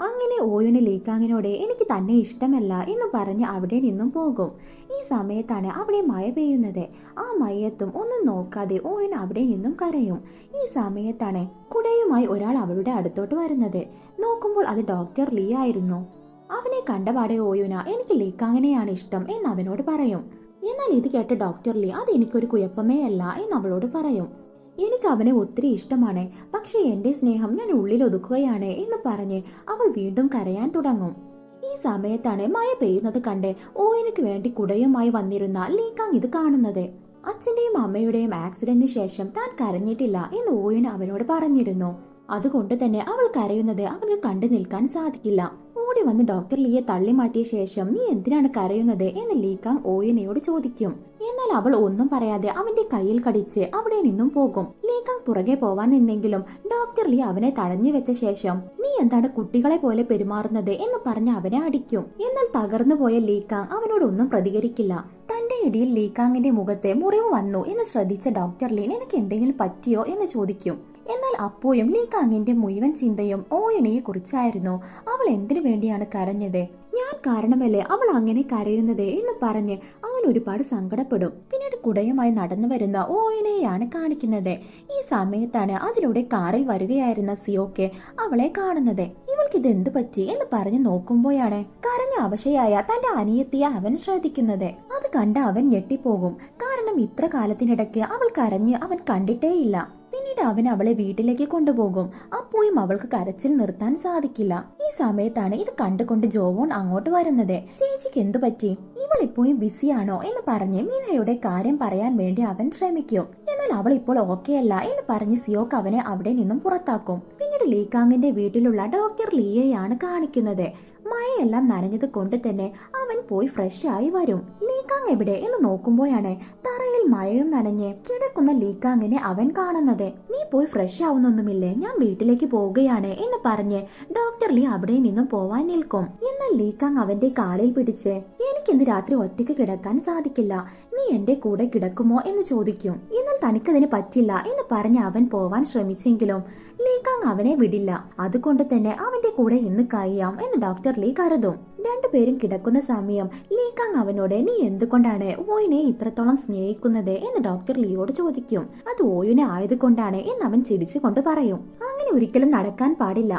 അങ്ങനെ ഓയുന് ലീക്കാങ്ങിനോട് എനിക്ക് തന്നെ ഇഷ്ടമല്ല എന്ന് പറഞ്ഞ് അവിടെ നിന്നും പോകും. ഈ സമയത്താണ് അവിടെ മഴ പെയ്യുന്നത്. ആ മയത്തും ഒന്നും നോക്കാതെ ഓയൻ അവിടെ നിന്നും കരയും. ഈ സമയത്താണ് കുടയുമായി ഒരാൾ അവളുടെ അടുത്തോട്ട് വരുന്നത്. നോക്കുമ്പോൾ അത് ഡോക്ടർ ലീ ആയിരുന്നു. അവനെ കണ്ടപാടെ ഓയുന എനിക്ക് ലീക്കാങ്ങനെയാണ് ഇഷ്ടം എന്ന് അവനോട് പറയും. എന്നാൽ ഇത് കേട്ട ഡോക്ടർ ലീ അത് എനിക്കൊരു കുഴപ്പമേ അല്ല എന്ന് അവളോട് പറയും. എനിക്ക് അവനെ ഒത്തിരി ഇഷ്ടമാണ്. പക്ഷേ എന്റെ സ്നേഹം ഞാൻ ഉള്ളിൽ ഒതുക്കുകയാണ് എന്ന് പറഞ്ഞ് അവൾ വീണ്ടും കരയാൻ തുടങ്ങും. ഈ സമയത്താണ് മഴ പെയ്യുന്നത് കണ്ട് ഓയനക്ക് വേണ്ടി കുടയുമായി വന്നിരുന്ന ലീകാങ് ഇത് കാണുന്നത്. അച്ഛന്റെയും അമ്മയുടെയും ആക്സിഡന്റിന് ശേഷം താൻ കരഞ്ഞിട്ടില്ല എന്ന് ഓയൻ അവനോട് പറഞ്ഞിരുന്നു. അതുകൊണ്ട് തന്നെ അവൾ കരയുന്നത് അവന് കണ്ടു നിൽക്കാൻ സാധിക്കില്ല. ഓടി വന്ന് ഡോക്ടർ ലീയെ തള്ളി മാറ്റിയ ശേഷം നീ എന്തിനാണ് കരയുന്നത്? എന്ന് ലീകാങ് ഓയനയോട് ചോദിക്കും. എന്നാൽ അവൾ ഒന്നും പറയാതെ അവന്റെ കയ്യിൽ കടിച്ച് അവിടെ നിന്നും പോകും. ലീകാങ് പുറകെ പോവാൻ നിന്നെങ്കിലും ഡോക്ടർ ലീ അവനെ തടഞ്ഞു വെച്ച ശേഷം നീ എന്താണ് കുട്ടികളെ പോലെ പെരുമാറുന്നത്? എന്ന് പറഞ്ഞ് അവനെ അടിക്കും. എന്നാൽ തകർന്നു പോയ ലീകാങ് അവനോടൊന്നും പ്രതികരിക്കില്ല. തന്റെ ഇടിയിൽ ലീകാങ്ങിന്റെ മുഖത്തെ മുറിവ് വന്നു എന്ന് ശ്രദ്ധിച്ച ഡോക്ടർ ലീൻ എനിക്ക് എന്തെങ്കിലും പറ്റിയോ? എന്ന് ചോദിക്കും. എന്നാൽ അപ്പോഴും ലീക്കാങ്ങിന്റെ മുഴുവൻ ചിന്തയും ഓയനയെ കുറിച്ചായിരുന്നു അവൾ എന്തിനു വേണ്ടിയാണ് കരഞ്ഞത്? ഞാൻ കാരണമല്ലേ അവൾ അങ്ങനെ കരയുന്നത് എന്ന് പറഞ്ഞ് അവൻ ഒരുപാട് സങ്കടപ്പെടും. പിന്നീട് കുടയുമായി നടന്നു വരുന്ന ഓയനയെയാണ് കാണിക്കുന്നത്. ഈ സമയത്താണ് അതിലൂടെ കാറിൽ വരികയായിരുന്ന സിയോക്കെ അവളെ കാണുന്നത്. ഇവൾക്ക് ഇത് എന്ത് പറ്റി എന്ന് പറഞ്ഞു നോക്കുമ്പോഴാണ് കരഞ്ഞ അവശയായ തന്റെ അനിയത്തിയെ അവൻ ശ്രദ്ധിക്കുന്നത്. അത് കണ്ട് അവൻ ഞെട്ടിപ്പോകും. കാരണം ഇത്ര കാലത്തിനിടയ്ക്ക് അവൾ കരഞ്ഞ് അവൻ കണ്ടിട്ടേയില്ല. പിന്നീട് അവൻ അവളെ വീട്ടിലേക്ക് കൊണ്ടുപോകും. അപ്പോഴും അവൾക്ക് കരച്ചിൽ നിർത്താൻ സാധിക്കില്ല. ഈ സമയത്താണ് ഇത് കണ്ടുകൊണ്ട് ജോവോൺ അങ്ങോട്ട് വരുന്നത്. ചേച്ചിക്ക് എന്തു പറ്റി? ഇവൾ ഇപ്പോഴും ബിസിയാണോ എന്ന് പറഞ്ഞ് മീനയുടെ കാര്യം പറയാൻ വേണ്ടി അവൻ ശ്രമിക്കും. എന്നാൽ അവൾ ഇപ്പോൾ ഓക്കെ അല്ല എന്ന് പറഞ്ഞ് സിയോക്ക് അവനെ അവിടെ നിന്നും പുറത്താക്കും. പിന്നീട് ലീകാങ്ങിന്റെ വീട്ടിലുള്ള ഡോക്ടർ ലിയയാണ് കാണിക്കുന്നത്. മഴയെല്ലാം നനഞ്ഞത് കൊണ്ട് തന്നെ അവൻ പോയി ഫ്രഷ് ആയി വരും. ലീക്കാങ് എവിടെ എന്ന് നോക്കുമ്പോഴാണ് തറയിൽ മഴയും നനഞ്ഞ് കിടക്കുന്ന ലീക്കാങ്ങിനെ അവൻ കാണുന്നത്. നീ പോയി ഫ്രഷ് ആവുന്നൊന്നുമില്ലേ? ഞാൻ വീട്ടിലേക്ക് പോവുകയാണ് എന്ന് പറഞ്ഞ് ഡോക്ടർ ലീ അവിടെ നിന്നും പോവാൻ നിൽക്കും. എന്നാൽ ലീക്കാങ് അവന്റെ കാലിൽ പിടിച്ച് എനിക്കിന്ന് രാത്രി ഒറ്റയ്ക്ക് കിടക്കാൻ സാധിക്കില്ല. നീ എന്റെ കൂടെ കിടക്കുമോ? എന്ന് ചോദിക്കും. എന്നാൽ തനിക്കതിന് പറ്റില്ല എന്ന് പറഞ്ഞ് അവൻ പോവാൻ ശ്രമിച്ചെങ്കിലും ലീകാങ് അവനെ വിടില്ല. അതുകൊണ്ട് തന്നെ അവന്റെ കൂടെ ഇന്ന് കഴിയാം എന്ന് ഡോക്ടർ ലീ കരുതും രണ്ടുപേരും കിടക്കുന്ന സമയം ലീകാങ് അവനോട് നീ എന്തുകൊണ്ടാണ് ഓയിനെ ഇത്രത്തോളം സ്നേഹിക്കുന്നത്? എന്ന് ഡോക്ടർ ലിയോട് ചോദിക്കും. അത് ഓയുനെ ആയതുകൊണ്ടാണ് എന്ന് അവൻ ചിരിച്ചുകൊണ്ട് പറയും. അങ്ങനെ ഒരിക്കലും നടക്കാൻ പാടില്ല.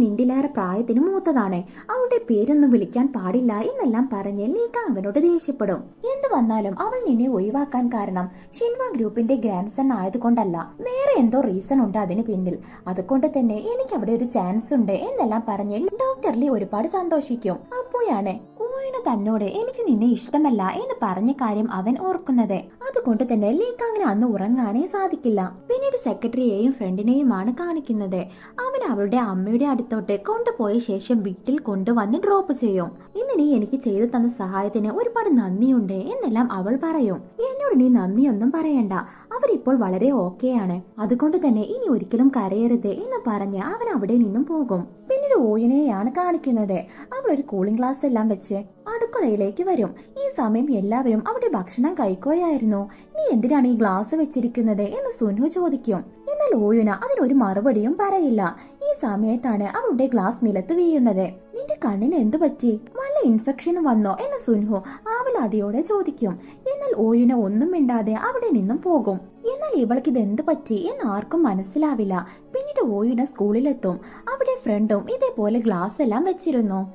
നിന്റിലേറെ പ്രായത്തിന് മൂത്തതാണ്. അവളുടെ പേരൊന്നും വിളിക്കാൻ പാടില്ല എന്നെല്ലാം പറഞ്ഞ് ലീക അവനോട് ദേഷ്യപ്പെടും. എന്തു വന്നാലും അവൾ നിന്നെ ഒഴിവാക്കാൻ കാരണം ഷിൻവ ഗ്രൂപ്പിന്റെ ഗ്രാൻഡ് സൺ ആയതുകൊണ്ടല്ല. വേറെ എന്തോ റീസൺ ഉണ്ട് അതിന് പിന്നിൽ. അതുകൊണ്ട് തന്നെ എനിക്ക് അവിടെ ഒരു ചാൻസ് ഉണ്ട് എന്നെല്ലാം പറഞ്ഞ് ഡോക്ടർ ലീ ഒരുപാട് സന്തോഷിക്കും. അപ്പോഴാണ് ഉമ്മയുടെ തന്നോട് എനിക്ക് നിന്നെ ഇഷ്ടമല്ല എന്ന് പറഞ്ഞ കാര്യം അവൻ ഓർക്കുന്നത്. അതുകൊണ്ട് തന്നെ ലീക്കാങ്ങിന് അന്ന് ഉറങ്ങാനേ സാധിക്കില്ല. പിന്നീട് സെക്രട്ടറിയെയും ഫ്രണ്ടിനെയുമാണ് കാണിക്കുന്നത്. അവൻ അവളുടെ അമ്മയുടെ അടുത്തോട്ട് കൊണ്ടുപോയ ശേഷം വീട്ടിൽ കൊണ്ടുവന്ന് ഡ്രോപ്പ് ചെയ്യും. ഇന്ന് നീ എനിക്ക് ചെയ്തു തന്ന സഹായത്തിന് ഒരുപാട് നന്ദിയുണ്ട് എന്നെല്ലാം അവൾ പറയും. എന്നോട് നീ നന്ദിയൊന്നും പറയണ്ട. അവരിപ്പോൾ വളരെ ഓക്കെയാണ് അതുകൊണ്ട് തന്നെ ഇനി ഒരിക്കലും കരയരുത് എന്ന് പറഞ്ഞ് അവൻ അവിടെ നിന്നും പോകും. പിന്നീട് ഓയിനെയാണ് കാണിക്കുന്നത്. അവൾ ഒരു കൂളിംഗ് ഗ്ലാസ് എല്ലാം വെച്ച് അടുക്കളയിലേക്ക് വരും. ഈ സമയം എല്ലാവരും അവിടെ ഭക്ഷണം കഴിക്കുകയായിരുന്നു. നീ എന്തിനാണ് ഈ ഗ്ലാസ് വെച്ചിരിക്കുന്നത്? എന്ന് സുനു ചോദിക്കും. എന്നാൽ ഓയുന അതിനൊരു മറുപടിയും പറയില്ല. ഈ സമയത്താണ് അവളുടെ ഗ്ലാസ് നിലത്ത് വീഴുന്നത്. നിന്റെ കണ്ണിന് എന്തു പറ്റി? വല്ല ഇൻഫെക്ഷൻ വന്നോ? എന്ന് സുൻഹു ആവലാതിയോടെ ചോദിക്കും. എന്നാൽ ഓയുന ഒന്നും മിണ്ടാതെ അവിടെ നിന്നും പോകും. എന്നാൽ ഇവൾക്ക് ഇത് എന്ത് പറ്റി? എന്ന് ആർക്കും മനസ്സിലാവില്ല. പിന്നീട് ഓയുന സ്കൂളിലെത്തും. അവിടെ ഫ്രണ്ടും ഇതേപോലെ ഗ്ലാസ് എല്ലാം വെച്ചിരുന്നു.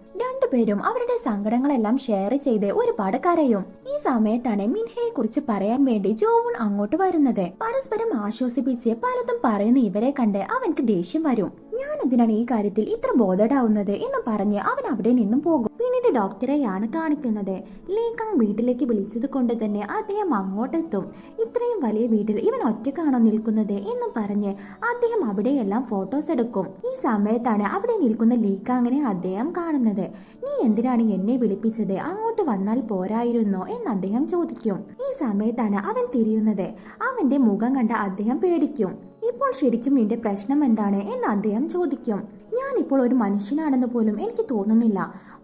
രണ്ടുപേരും അവരുടെ സങ്കടങ്ങളെല്ലാം ഷെയർ ചെയ്ത് ഒരുപാട് കരയും. ഈ സമയത്താണ് മിൻഹയെ കുറിച്ച് പറയാൻ വേണ്ടി ജോവുൺ അങ്ങോട്ട് വരുന്നത്. പരസ്പരം ആശ്വസിപ്പിച്ച് പലതും പറയുന്ന ഇവരെ കണ്ട് അവൻക്ക് ദേഷ്യം വരും. ഞാൻ എന്തിനാണ് ഈ കാര്യത്തിൽ ഇത്ര ബോധഡാവുന്നത് എന്ന് പറഞ്ഞ് അവൻ അവിടെ നിന്നും പോകും. പിന്നീട് ഡോക്ടറെയാണ് കാണിക്കുന്നത്. ലീകാങ് വീട്ടിലേക്ക് വിളിച്ചത് കൊണ്ട് തന്നെ അദ്ദേഹം അങ്ങോട്ടെത്തും. ഇത്രയും വലിയ വീട്ടിൽ ഇവൻ ഒറ്റക്കാണോ നിൽക്കുന്നത് എന്ന് പറഞ്ഞ് അദ്ദേഹം അവിടെയെല്ലാം ഫോട്ടോസ് എടുക്കും. ഈ സമയത്താണ് അവിടെ നിൽക്കുന്ന ലീകാങ്ങിനെ അദ്ദേഹം കാണുന്നത്. നീ എന്തിനാണ് എന്നെ വിളിപ്പിച്ചത്? അങ്ങോട്ട് വന്നാൽ പോരായിരുന്നോ? എന്ന് അദ്ദേഹം ചോദിക്കും. ഈ സമയത്താണ് അവൻ തിരിയുന്നത്. അവന്റെ മുഖം കണ്ട അദ്ദേഹം പേടിക്കും. ഇപ്പോൾ ശരിക്കും നിന്റെ പ്രശ്നം എന്താണ് എന്ന് അദ്ദേഹം ചോദിക്കും. ഞാൻ ഇപ്പോൾ ഒരു മനുഷ്യനാണെന്ന് പോലും എനിക്ക് തോന്നുന്നില്ല.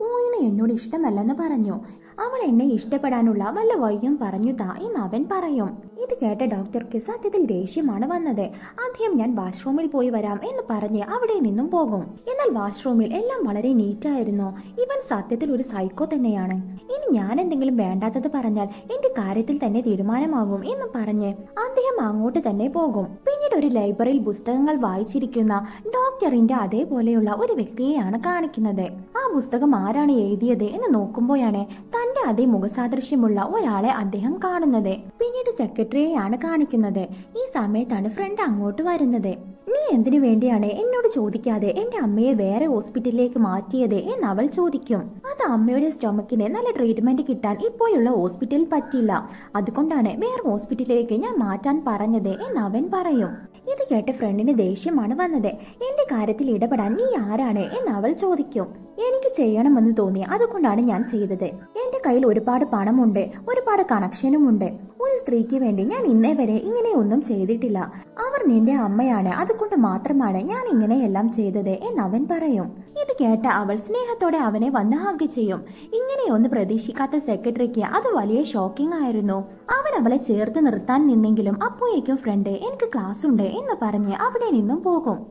ഊയിന് എന്നോട് ഇഷ്ടമല്ലെന്ന് പറഞ്ഞു. അവൾ എന്നെ ഇഷ്ടപ്പെടാനുള്ള വല്ല വഴിയും പറഞ്ഞു താ എന്ന് അവൻ പറയും. ഇത് കേട്ട ഡോക്ടർക്ക് സത്യത്തിൽ ദേഷ്യമാണ് വന്നത്. ആദ്യം ഞാൻ വാഷ്റൂമിൽ പോയി വരാം എന്ന് പറഞ്ഞ് അവിടെ നിന്നും പോകും. എന്നാൽ വാഷ്റൂമിൽ എല്ലാം വളരെ നീറ്റായിരുന്നു ഇവൻ സത്യത്തിൽ ഒരു സൈക്കോ തന്നെയാണ്. ഇനി ഞാൻ എന്തെങ്കിലും വേണ്ടാത്തത് പറഞ്ഞാൽ എന്റെ കാര്യത്തിൽ തന്നെ തീരുമാനമാകും എന്ന് പറഞ്ഞ് അദ്ദേഹം അങ്ങോട്ട് തന്നെ പോകും. പിന്നീട് ഒരു ലൈബ്രറിയിൽ പുസ്തകങ്ങൾ വായിച്ചിരിക്കുന്ന ഡോക്ടറിന്റെ അതേപോലെയുള്ള ഒരു വ്യക്തിയെയാണ് കാണിക്കുന്നത്. ആ പുസ്തകം ആരാണ് എഴുതിയത് എന്ന് നോക്കുമ്പോഴാണ് തന്റെ അതേ മുഖസാദൃശ്യമുള്ള ഒരാളെ അദ്ദേഹം കാണുന്നത്. പിന്നീട് സെക്രട്ടറിയെയാണ് കാണിക്കുന്നത്. ഈ സമയത്താണ് ഫ്രണ്ട് അങ്ങോട്ട് വരുന്നത്. നീ എന്തിനു വേണ്ടിയാണ് എന്നോട് ചോദിക്കാതെ എന്റെ അമ്മയെ വേറെ ഹോസ്പിറ്റലിലേക്ക് മാറ്റിയത്? എന്ന് അവൾ ചോദിക്കും. അത് അമ്മയുടെ സ്റ്റൊമക്കിന് നല്ല ട്രീറ്റ്മെന്റ് കിട്ടാൻ ഇപ്പോഴുള്ള ഹോസ്പിറ്റലിൽ പറ്റില്ല. അതുകൊണ്ടാണ് വേറെ ഹോസ്പിറ്റലിലേക്ക് ഞാൻ മാറ്റാൻ പറഞ്ഞത് എന്ന് അവൻ പറയും. ഇത് കേട്ട് ഫ്രണ്ടിന് ദേഷ്യമാണ് വന്നത്. എന്റെ കാര്യത്തിൽ ഇടപെടാൻ നീ ആരാണ്? എന്ന് അവൾ ചോദിക്കും. എനിക്ക് ചെയ്യണമെന്ന് തോന്നി. അതുകൊണ്ടാണ് ഞാൻ ചെയ്തത്. എന്റെ കയ്യിൽ ഒരുപാട് പണമുണ്ട്. ഒരുപാട് കണക്ഷനും ഉണ്ട് ഒരു സ്ത്രീക്ക് വേണ്ടി ഞാൻ ഇന്നേ വരെ ഇങ്ങനെ ഒന്നും ചെയ്തിട്ടില്ല. അവർ നിന്റെ അമ്മയാണ്. അതുകൊണ്ട് മാത്രമാണ് ഞാൻ ഇങ്ങനെയെല്ലാം ചെയ്തത് എന്ന് അവൻ പറയും. ഇത് കേട്ട അവൾ സ്നേഹത്തോടെ അവനെ വന്ന് ഹഗ് ചെയ്യും ഇങ്ങനെയൊന്ന് പ്രതീക്ഷിക്കാത്ത സെക്രട്ടറിക്ക് അത് വലിയ ഷോക്കിംഗ് ആയിരുന്നു. അവൻ അവളെ ചേർത്ത് നിർത്താൻ നിന്നെങ്കിലും അപ്പോഴേക്കും ഫ്രണ്ട് എനിക്ക് ക്ലാസ് ഉണ്ട് എന്ന് പറഞ്ഞ് അവിടെ നിന്നും പോകും.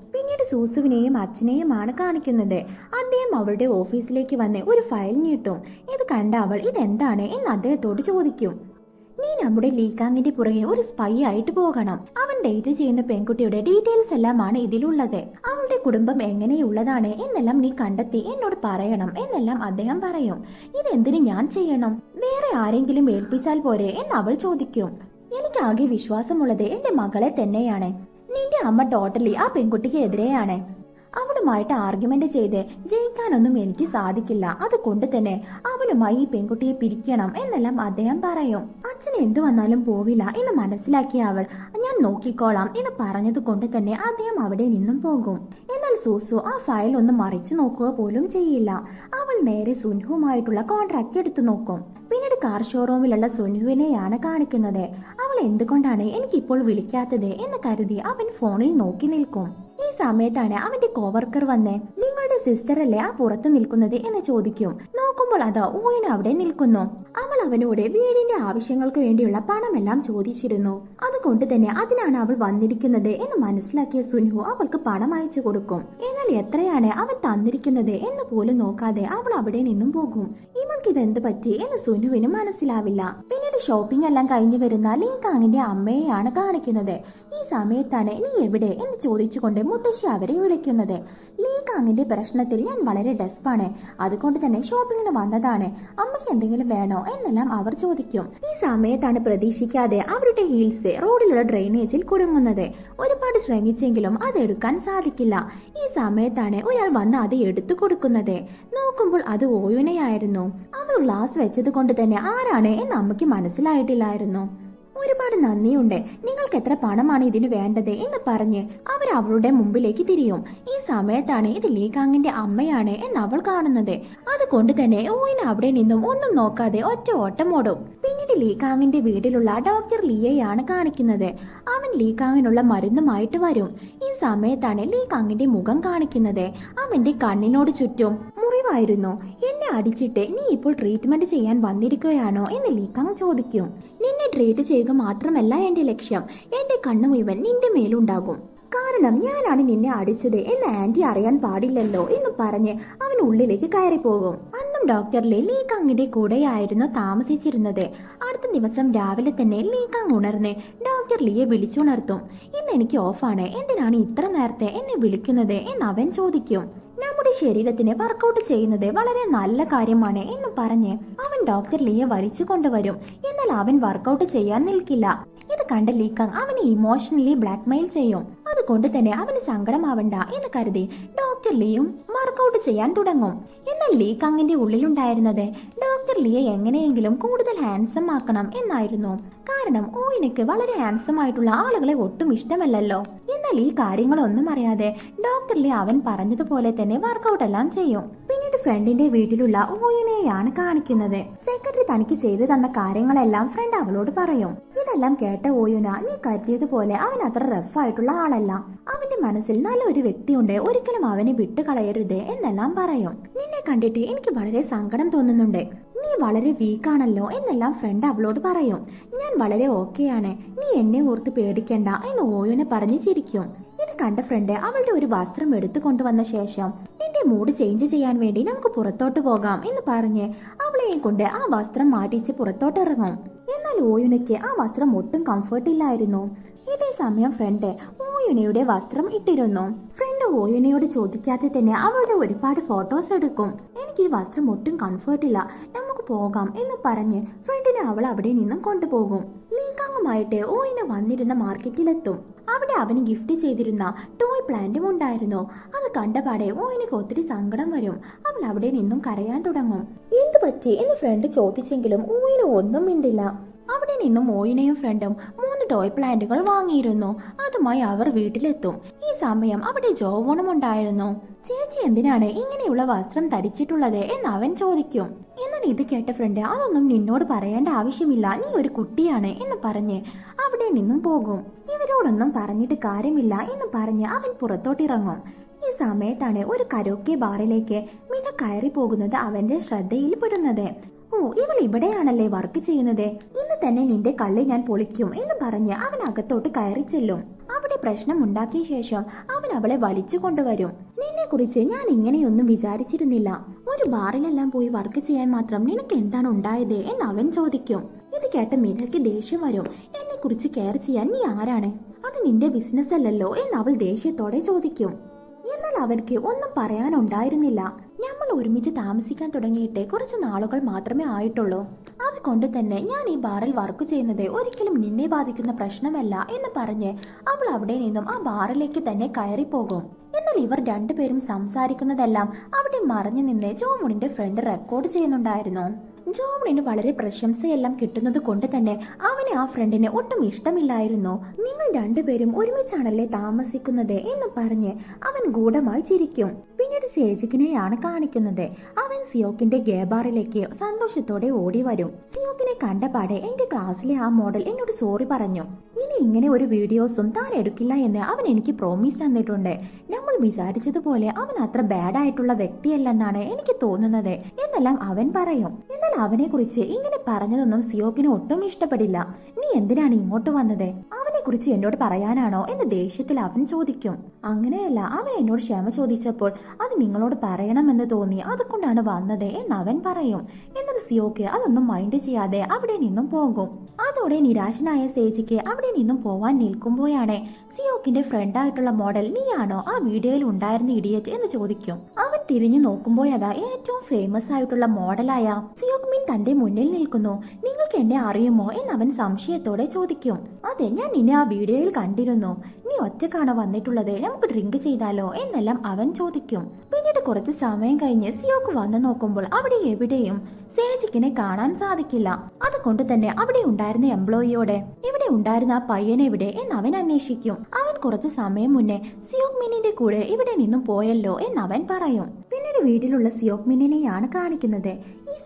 സൂസുവിനെയും അച്ഛനെയുമാണ് കാണിക്കുന്നത്. അദ്ദേഹം അവളുടെ ഓഫീസിലേക്ക് വന്ന് ഒരു ഫയൽ നീട്ടും ഇത് കണ്ട അവൾ ഇതെന്താണ്? എന്ന് അദ്ദേഹത്തോട് ചോദിക്കും. നീ നമ്മുടെ ലീകാങ്ങിന്റെ പുറകെ ഒരു സ്പൈ ആയിട്ട് പോകണം. അവൻ ഡേറ്റ് ചെയ്യുന്ന പെൺകുട്ടിയുടെ ഡീറ്റെയിൽസ് എല്ലാമാണ് ഇതിലുള്ളത്. അവളുടെ കുടുംബം എങ്ങനെയുള്ളതാണ് എന്നെല്ലാം നീ കണ്ടെത്തി എന്നോട് പറയണം എന്നെല്ലാം അദ്ദേഹം പറയും. ഇതെന്തിനു ഞാൻ ചെയ്യണം? വേറെ ആരെങ്കിലും ഏൽപ്പിച്ചാൽ പോരെ? എന്ന് അവൾ ചോദിക്കും. എനിക്ക് ആകെ വിശ്വാസമുള്ളത് എന്റെ മകളെ തന്നെയാണ്. നിന്റെ അമ്മ ടോട്ടലി ആ പെൺകുട്ടിക്ക് എതിരെയാണ്. അവളുമായിട്ട് ആർഗ്യുമെന്റ് ചെയ്ത് ജയിക്കാനൊന്നും എനിക്ക് സാധിക്കില്ല. അതുകൊണ്ട് തന്നെ അവനുമായി ഈ പെൺകുട്ടിയെ പിരിക്കണം എന്നെല്ലാം അദ്ദേഹം പറയും. അച്ഛൻ എന്തു വന്നാലും പോവില്ല എന്ന് മനസ്സിലാക്കിയ അവൾ ഞാൻ നോക്കിക്കോളാം എന്ന് പറഞ്ഞത് കൊണ്ട് തന്നെ അദ്ദേഹം അവിടെ നിന്നും പോകും. എന്നാൽ സൂസു ആ ഫയൽ ഒന്ന് മറിച്ചു നോക്കുക പോലും ചെയ്യില്ല. അവൾ നേരെ സുൻഹുമായിട്ടുള്ള കോൺട്രാക്ട് എടുത്തു നോക്കും. പിന്നീട് കാർ ഷോറൂമിലുള്ള സുനുവിനെയാണ് കാണിക്കുന്നത്. അവൾ എന്തുകൊണ്ടാണ് എനിക്കിപ്പോൾ വിളിക്കാത്തത് എന്ന് കരുതി അവൻ ഫോണിൽ നോക്കി നിൽക്കും. ഈ സമയത്താണ് അവന്റെ കോവർക്കർ വന്ന്. നിങ്ങളുടെ സിസ്റ്റർ അല്ലേ ആ പുറത്ത് നിൽക്കുന്നത് എന്ന് ചോദിക്കും. നോക്കുമ്പോൾ അതാ ഊയൻ അവിടെ നിൽക്കുന്നു. അവൾ അവനോട് വീടിന്റെ ആവശ്യങ്ങൾക്ക് വേണ്ടിയുള്ള പണമെല്ലാം ചോദിച്ചിരുന്നു. അതുകൊണ്ട് തന്നെ അതിനാണ് അവൾ വന്നിരിക്കുന്നത് എന്ന് മനസ്സിലാക്കിയ സുനു അവൾക്ക് പണം അയച്ചു കൊടുക്കും. എന്നാൽ എത്രയാണ് അവൻ തന്നിരിക്കുന്നത് എന്ന് പോലും നോക്കാതെ അവൾ അവിടെ നിന്നും പോകും. ഇവൾക്ക് ഇതെന്ത് പറ്റി എന്ന് സുനുവിന് മനസ്സിലാവില്ല. പിന്നീട് ഷോപ്പിംഗ് എല്ലാം കഴിഞ്ഞു വരുന്ന ലീകാങ്ങിന്റെ അമ്മയെയാണ് കാണിക്കുന്നത്. ഈ സമയത്താണ് നീ എവിടെ എന്ന് ചോദിച്ചുകൊണ്ട് മുത്തശ്ശി അവരെ വിളിക്കുന്നത്. ലീകാങ്ങിന്റെ പ്രശ്നത്തിൽ ഞാൻ വളരെ ഡെസ്പാണ്. അതുകൊണ്ട് തന്നെ ഷോപ്പിങ്ങിന് വന്നതാണ്. അമ്മയ്ക്ക് എന്തെങ്കിലും വേണോ എന്നെല്ലാം അവർ ചോദിക്കും. ഈ സമയത്താണ് പ്രതീക്ഷിക്കാതെ അവരുടെ ഹീൽസ് റോഡിലുള്ള ഡ്രെയിനേജിൽ കുടുങ്ങുന്നത്. ഒരുപാട് ശ്രമിച്ചെങ്കിലും അത് എടുക്കാൻ സാധിക്കില്ല. ഈ സമയത്താണ് ഒരാൾ വന്ന് അത് എടുത്തു കൊടുക്കുന്നത്. നോക്കുമ്പോൾ അത് ഓയുനയായിരുന്നു. അവൾ ഗ്ലാസ് വെച്ചത് കൊണ്ട് തന്നെ ആരാണ് എന്ന് അമ്മയ്ക്ക് മനസ്സിലായിട്ടില്ലായിരുന്നു. ഒരുപാട് നന്ദിയുണ്ട്. നിങ്ങൾക്ക് എത്ര പണമാണ് ഇതിന് വേണ്ടത് എന്ന് പറഞ്ഞ് അവർ അവളുടെ മുമ്പിലേക്ക് തിരിയും. ഈ സമയത്താണ് ഇത് ലീകാങ്ങിന്റെ അമ്മയാണ് എന്ന് അവൾ കാണുന്നത്. അതുകൊണ്ട് തന്നെ ഓയിൻ അവിടെ നിന്നും ഒന്നും നോക്കാതെ ഒറ്റ ഓട്ടം ഓടും. പിന്നീട് ലീകാങ്ങിന്റെ വീട്ടിലുള്ള ഡോക്ടർ ലിയയാണ് കാണിക്കുന്നത്. അവൻ ലീകാങ്ങിനുള്ള മരുന്നുമായിട്ട് വരും. ഈ സമയത്താണ് ലീകാങ്ങിന്റെ മുഖം കാണിക്കുന്നത്. അവന്റെ കണ്ണിനോട് ചുറ്റും മുറിവായിരുന്നു എന്നെ അടിച്ചിട്ട് നീ ഇപ്പോൾ ട്രീറ്റ്മെന്റ് ചെയ്യാൻ വന്നിരിക്കുകയാണോ? എന്ന് ലീകാങ് ചോദിക്കും. നിന്നെ ട്രീറ്റ് ചെയ്യുക മാത്രമല്ല എന്റെ ലക്ഷ്യം. എന്റെ കണ്ണു മുഴുവൻ നിന്റെ മേലുണ്ടാകും. കാരണം ഞാനാണ് നിന്നെ അടിച്ചത് എന്ന് ആന്റി അറിയാൻ പാടില്ലല്ലോ എന്ന് പറഞ്ഞ് അവൻ ഉള്ളിലേക്ക് കയറി പോകും അന്നും ഡോക്ടർ ലീകാങ്ങിന്റെ കൂടെയായിരുന്നു താമസിച്ചിരുന്നത്. അടുത്ത ദിവസം രാവിലെ തന്നെ ലീകാങ് ഉണർന്ന് ഡോക്ടർ ലിയെ വിളിച്ചുണർത്തും. ഇന്ന് എനിക്ക് ഓഫാണ്. എന്തിനാണ് ഇത്ര നേരത്തെ എന്നെ വിളിക്കുന്നത്? എന്ന് അവൻ ചോദിക്കും. നമ്മുടെ ശരീരത്തിന് വർക്കൗട്ട് ചെയ്യുന്നത് വളരെ നല്ല കാര്യമാണ് എന്ന് പറഞ്ഞ് അവൻ ഡോക്ടർ ലിയെ വലിച്ചു കൊണ്ടുവരും. എന്നാൽ അവൻ വർക്കൗട്ട് ചെയ്യാൻ നിൽക്കില്ല. ഇത് കണ്ട ലീക്കാങ് അവനെ ഇമോഷണലി ബ്ലാക്ക്മെയിൽ ചെയ്യും. അതുകൊണ്ട് തന്നെ അവന് സങ്കടമാവണ്ട എന്ന് കരുതി ഡോക്ടർ ലിയും വർക്കൗട്ട് ചെയ്യാൻ തുടങ്ങും. എന്നാൽ ലീകാങ്ങിന്റെ ഉള്ളിലുണ്ടായിരുന്നത് ഡോക്ടർ ലിയെ എങ്ങനെയെങ്കിലും കൂടുതൽ ഹാൻസം ആക്കണം എന്നായിരുന്നു. കാരണം ഓയിനക്ക് വളരെ ഹാൻസം ആയിട്ടുള്ള ആളുകളെ ഒട്ടും ഇഷ്ടമല്ലല്ലോ. എന്നാൽ ഈ കാര്യങ്ങളൊന്നും അറിയാതെ ഡോക്ടർലി അവൻ പറഞ്ഞതുപോലെ തന്നെ വർക്കൗട്ട് എല്ലാം ചെയ്യും. പിന്നീട് ഫ്രണ്ടിന്റെ വീട്ടിലുള്ള ഓയിനെയാണ് കാണിക്കുന്നത്. സെക്രട്ടറി തനിക്ക് ചെയ്തു തന്ന കാര്യങ്ങളെല്ലാം ഫ്രണ്ട് അവളോട് പറയും. ഇതെല്ലാം കേട്ട ഓയുന നീ കരുതിയതുപോലെ അവൻ അത്ര റഫ് ആയിട്ടുള്ള ആളല്ല. അവന്റെ മനസ്സിൽ നല്ലൊരു വ്യക്തിയുണ്ട്. ഒരിക്കലും അവനെ വിട്ടുകളയരുത് എന്നെല്ലാം പറയും. നിന്നെ കണ്ടിട്ട് എനിക്ക് വളരെ സങ്കടം തോന്നുന്നുണ്ട്. നീ വളരെ വീക്കാണല്ലോ എന്നെല്ലാം ഫ്രണ്ട് അവളോട് പറയും. ഞാൻ വളരെ ഓക്കെയാണ് നീ എന്നെ ഓർത്ത് പേടിക്കണ്ട എന്ന് ഓയോനെ പറഞ്ഞു ചിരിക്കും. ഇത് കണ്ട ഫ്രണ്ട് അവളുടെ ഒരു വസ്ത്രം എടുത്തു കൊണ്ടുവന്ന ശേഷം നിന്റെ മൂഡ് ചേഞ്ച് ചെയ്യാൻ വേണ്ടി നമുക്ക് പുറത്തോട്ട് പോകാം എന്ന് പറഞ്ഞ് അവളെയും കൊണ്ട് ആ വസ്ത്രം മാറ്റിച്ച് പുറത്തോട്ടിറങ്ങും. എന്നാൽ ഓയുനയ്ക്ക് ആ വസ്ത്രം ഒട്ടും കംഫർട്ട് ഇല്ലായിരുന്നു. ഇതേ സമയം ഫ്രണ്ട് ഓയുനയുടെ വസ്ത്രം ഇട്ടിരുന്നു. ഫ്രണ്ട് ഓയുനയോട് ചോദിക്കാതെ തന്നെ അവളുടെ ഒരുപാട് ഫോട്ടോസ് എടുക്കും. എനിക്ക് ഈ വസ്ത്രം ഒട്ടും കംഫർട്ടില്ല നമുക്ക് പോകാം എന്ന് പറഞ്ഞ് ഫ്രണ്ടിനെ അവൾ അവിടെ നിന്നും കൊണ്ടുപോകും. ലീക്കാങ്ങുമായിട്ട് ഓയിന വന്നിരുന്ന മാർക്കറ്റിലെത്തും അവിടെ അവന് ഗിഫ്റ്റ് ചെയ്തിരുന്ന ടോയ് പ്ലാന്റും ഉണ്ടായിരുന്നു. അത് കണ്ടപാടെ ഓയിനക്ക് ഒത്തിരി സങ്കടം വരും. അവൾ അവിടെ നിന്നും കരയാൻ തുടങ്ങും. എന്തു പറ്റി എന്ന് ഫ്രണ്ട് ചോദിച്ചെങ്കിലും ഓയിന ഒന്നും മിണ്ടില്ല. അവിടെ നിന്നും മോയിനെയും ഫ്രണ്ടും മൂന്ന് ടോയ് പ്ലാന്റുകൾ വാങ്ങിയിരുന്നു. അതുമായി അവർ വീട്ടിലെത്തും. ഈ സമയം അവിടെ ജോവോണും ഉണ്ടായിരുന്നു. ചേച്ചി എന്തിനാണ് ഇങ്ങനെയുള്ള വസ്ത്രം ധരിച്ചിട്ടുള്ളത്? എന്ന് അവൻ ചോദിക്കും. എന്നാൽ ഇത് കേട്ട ഫ്രണ്ട് അതൊന്നും നിന്നോട് പറയേണ്ട ആവശ്യമില്ല. നീ ഒരു കുട്ടിയാണ് എന്ന് പറഞ്ഞ് അവിടെ നിന്നും പോകും. ഇവരോടൊന്നും പറഞ്ഞിട്ട് കാര്യമില്ല എന്ന് പറഞ്ഞ് അവൻ പുറത്തോട്ടിറങ്ങും. ഈ സമയത്താണ് ഒരു കരോക്കെ ബാറിലേക്ക് മിന കയറി പോകുന്നത് അവന്റെ ശ്രദ്ധയിൽപ്പെടുന്നത്. ഓ ഇവൾ ഇവിടെയാണല്ലേ വർക്ക് ചെയ്യുന്നത്? ഇന്ന് തന്നെ നിന്റെ കള്ളി ഞാൻ പൊളിക്കും എന്ന് പറഞ്ഞ് അവൻ അകത്തോട്ട് കയറി ചെല്ലും. അവിടെ പ്രശ്നം ഉണ്ടാക്കിയ ശേഷം അവൻ അവളെ വലിച്ചു കൊണ്ടുവരും. നിന്നെ കുറിച്ച് ഞാൻ ഇങ്ങനെയൊന്നും വിചാരിച്ചിരുന്നില്ല. ഒരു ബാറിലെല്ലാം പോയി വർക്ക് ചെയ്യാൻ മാത്രം നിനക്ക് എന്താണ് ഉണ്ടായത് എന്ന് അവൻ ചോദിക്കും. ഇത് കേട്ട മിഥയ്ക്ക് ദേഷ്യം വരും. എന്നെ കുറിച്ച് കെയർ ചെയ്യാൻ നീ ആരാണ്? അത് നിന്റെ ബിസിനസ് അല്ലല്ലോ എന്ന് അവൾ ദേഷ്യത്തോടെ ചോദിക്കും. എന്നാൽ അവർക്ക് ഒന്നും പറയാനുണ്ടായിരുന്നില്ല. നമ്മൾ ഒരുമിച്ച് താമസിക്കാൻ തുടങ്ങിയിട്ട് കുറച്ച് നാളുകൾ മാത്രമേ ആയിട്ടുള്ളൂ. അതുകൊണ്ട് തന്നെ ഞാൻ ഈ ബാറിൽ വർക്ക് ചെയ്യുന്നത് ഒരിക്കലും നിന്നെ ബാധിക്കുന്ന പ്രശ്നമല്ല എന്ന് പറഞ്ഞ് അവൾ അവിടെ നിന്നും ആ ബാറിലേക്ക് തന്നെ കയറി പോകും. എന്നാൽ ഇവർ രണ്ടുപേരും സംസാരിക്കുന്നതെല്ലാം അവിടെ മറഞ്ഞു നിന്ന് ജോമുണിന്റെ ഫ്രണ്ട് റെക്കോർഡ് ചെയ്യുന്നുണ്ടായിരുന്നു. ജോമുണിന് വളരെ പ്രശംസയെല്ലാം കിട്ടുന്നത് കൊണ്ട് തന്നെ അവന് ആ ഫ്രണ്ടിനെ ഒട്ടും ഇഷ്ടമില്ലായിരുന്നു. നിങ്ങൾ രണ്ടുപേരും ഒരുമിച്ചാണല്ലേ താമസിക്കുന്നത് എന്ന് പറഞ്ഞ് അവൻ ഗൂഢമായി ചിരിക്കും. പിന്നീട് സേജിക്കിനെയാണ് കാണിക്കുന്നത്. അവൻ സിയോക്കിന്റെ ഗേബാറിലേക്ക് സന്തോഷത്തോടെ ഓടി വരും. സിയോക്കിനെ കണ്ടപാടെ എന്റെ ക്ലാസ്സിലെ ആ മോഡൽ എന്നോട് സോറി പറഞ്ഞു. ഇനി ഇങ്ങനെ ഒരു വീഡിയോസും താൻ എടുക്കില്ല എന്ന് അവൻ എനിക്ക് പ്രോമിസ് തന്നിട്ടുണ്ട്. നമ്മൾ വിചാരിച്ചതുപോലെ അവൻ അത്ര ബാഡ് ആയിട്ടുള്ള വ്യക്തിയല്ലെന്നാണ് എനിക്ക് തോന്നുന്നത്. എന്നെല്ലാം അവൻ പറയും. എന്നാൽ അവനെ കുറിച്ച് ഇങ്ങനെ പറഞ്ഞതൊന്നും സിയോക്കിന് ഒട്ടും ഇഷ്ടപ്പെടില്ല. നീ എന്തിനാണ് ഇങ്ങോട്ട് വന്നത്? അവനെ കുറിച്ച് എന്നോട് പറയാനാണോ എന്ന് ദേഷ്യത്തിൽ അവൻ ചോദിക്കും. അങ്ങനെയല്ല അവൻ എന്നോട് ക്ഷമ ചോദിച്ചപ്പോൾ അത് നിങ്ങളോട് പറയണമെന്ന് തോന്നി. അതുകൊണ്ടാണ് വന്നത് എന്ന് അവൻ പറയും. എന്നാൽ സിയോക്ക് അതൊന്നും മൈൻഡ് ചെയ്യാതെ അവിടെ നിന്നും പോകും. അതോടെ നിരാശനായ സേജിക്ക് അവിടെ നിന്നും പോവാൻ നിൽക്കുമ്പോഴാണ് സിയോക്കിന്റെ ഫ്രണ്ട് ആയിട്ടുള്ള മോഡൽ നീയാണോ ആ വീഡിയോയിൽ ഉണ്ടായിരുന്ന ഇഡിയറ്റ് എന്ന് ചോദിക്കും. അവൻ തിരിഞ്ഞു നോക്കുമ്പോഴതാ ഏറ്റവും ഫേമസ് ആയിട്ടുള്ള മോഡലായ സിയോക് മിൻ തന്റെ മുന്നിൽ നിൽക്കുന്നു. നിങ്ങൾക്ക് എന്നെ അറിയുമോ എന്ന് അവൻ സംശയത്തോടെ ചോദിക്കും. അതെ ഞാൻ നിന്നെ ആ വീഡിയോയിൽ കണ്ടിരുന്നു. നീ ഒറ്റക്കാണോ വന്നിട്ടുള്ളത്? നമുക്ക് ഡ്രിങ്ക് ചെയ്താലോ? എന്നെല്ലാം അവൻ ചോദിക്കും. പിന്നീട് കുറച്ച് സമയം കഴിഞ്ഞ് സിയോക്ക് വന്നു നോക്കുമ്പോൾ അവിടെ എവിടെയും സേജിക്കിനെ കാണാൻ സാധിക്കില്ല. അതുകൊണ്ട് തന്നെ അവിടെ ഉണ്ടായിരുന്ന എംപ്ലോയിയോട് ഇവിടെ ഉണ്ടായിരുന്ന ആ പയ്യൻ എവിടെ? എന്ന് അവൻ അന്വേഷിക്കും. അവൻ കുറച്ച് സമയം മുന്നേ സിയോക് മിനിന്റെ കൂടെ ഇവിടെ നിന്നും പോയല്ലോ എന്ന് അവൻ പറയും. പിന്നീട് വീട്ടിലുള്ള സിയോക് മിനിനെയാണ് കാണിക്കുന്നത്.